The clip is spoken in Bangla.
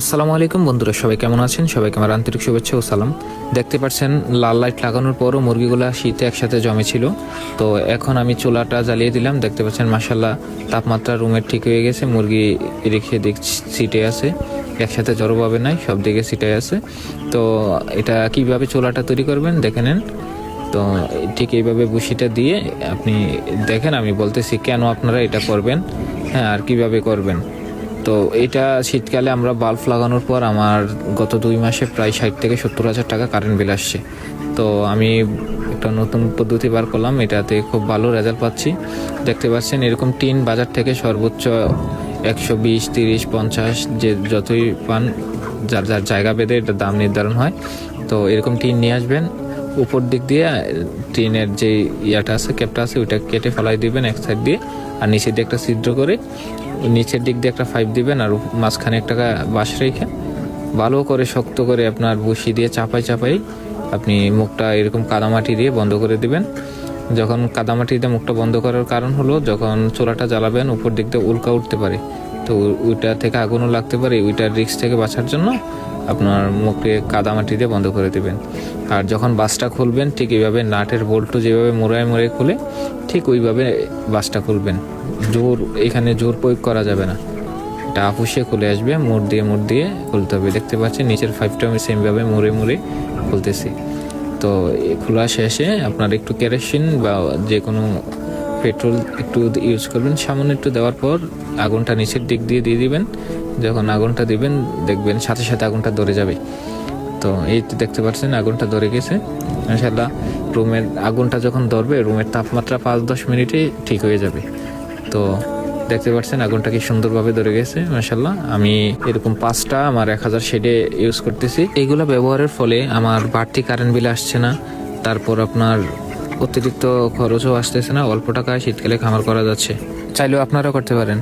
আসসালামু আলাইকুম বন্ধুরা, সবাই কেমন আছেন? সবাইকে আমার আন্তরিক শুভেচ্ছা ও সালাম। দেখতে পাচ্ছেন, লাল লাইট লাগানোর পরও মুরগিগুলা শীতে একসাথে জমেছিল। তো এখন আমি চুলাটা জ্বালিয়ে দিলাম। দেখতে পাচ্ছেন মাসাল্লাহ তাপমাত্রা রুমের ঠিক হয়ে গেছে। মুরগি রেখে দিক সিটে আছে। একসাথে জড়োভাবে নাই, সব দিকে সিটে আছে। তো এটা কীভাবে চুলাটা তৈরি করবেন, দেখে নেন। তো ঠিক এইভাবে বুসিটা দিয়ে আপনি দেখেন, আমি বলতেছি কেন আপনারা এটা করবেন হ্যাঁ আর কীভাবে করবেন। তো এটা শীতকালে আমরা বাল্ব লাগানোর পর আমার গত দুই মাসে প্রায় ষাট থেকে সত্তর হাজার টাকা কারেন্ট বিল আসছে। তো আমি একটা নতুন পদ্ধতি বার করলাম, এটাতে খুব ভালো রেজাল্ট পাচ্ছি। দেখতে পাচ্ছেন এরকম টিন বাজার থেকে সর্বোচ্চ একশো বিশ, তিরিশ, পঞ্চাশ যে যতই পান, যার যার জায়গা বেঁধে এটা দাম নির্ধারণ হয়। তো এরকম টিন নিয়ে আসবেন উপর দিক দিয়ে, টিনের যে ইয়াটা আছে, ক্যাপটা আছে, ওইটা কেটে ফেলাই দিবেন এক সাইড দিয়ে। আর নিচের দিয়ে একটা ছিদ্র করে, নিচের দিক দিয়ে একটা পাইপ দিবেন আর মাঝখানে একটা বাঁশ রেখে, ভালো করে শক্ত করে আপনার বসি দিয়ে চাপাই চাপাই আপনি মুখটা এরকম কাদামাটি দিয়ে বন্ধ করে দিবেন। যখন কাদামাটি দিয়ে মুখটা বন্ধ করার কারণ হলো, যখন চোলাটা জ্বালাবেন, উপর দিক দিয়ে উল্কা উঠতে পারে। তো ওইটা থেকে আগুনও লাগতে পারে, ওইটার রিস্ক থেকে বাঁচার জন্য আপনার মুখে কাদামাটি দিয়ে বন্ধ করে দেবেন। আর যখন বাসটা খুলবেন, ঠিক এইভাবে নাটের বল্টু যেভাবে মোড়ায় মোড়ে খুলে, ঠিক ওইভাবে বাসটা খুলবেন। জোর, এখানে জোর প্রয়োগ করা যাবে না। এটা আপুষে খুলে আসবে, মোড় দিয়ে মোড় দিয়ে খুলতে হবে। দেখতে পাচ্ছেন, নিচের ফাইভটা আমি সেমভাবে মুড়ে মুড়ে খুলতেছি। তো খোলা শেষে আপনার একটু কেরোসিন বা যে কোনো পেট্রোল একটু ইউজ করবেন। সামান্য একটু দেওয়ার পর আগুনটা নিচের দিক দিয়ে দিয়ে দিবেন। যখন আগুনটা দিবেন, দেখবেন সাথে সাথে আগুনটা ধরে যাবে। তো এই দেখতে পাচ্ছেন, আগুনটা ধরে গেছে। ইনশাল্লাহ রুমের আগুনটা যখন ধরবে, রুমের তাপমাত্রা পাঁচ দশ মিনিটে ঠিক হয়ে যাবে। তো দেখতে পাচ্ছেন, আগুনটা কি সুন্দরভাবে ধরে গেছে মাসাল্লাহ আমি এরকম পাঁচটা আমার এক হাজার শেডে ইউজ করতেছি। এইগুলো ব্যবহারের ফলে আমার বাড়তি কারেন্ট বিল আসছে না। তারপর আপনার অতিরিক্ত খরচও আসতেছে না অল্প টাকায় শীতকালে খামার করা যাচ্ছে। চাইলেও আপনারা করতে পারেন।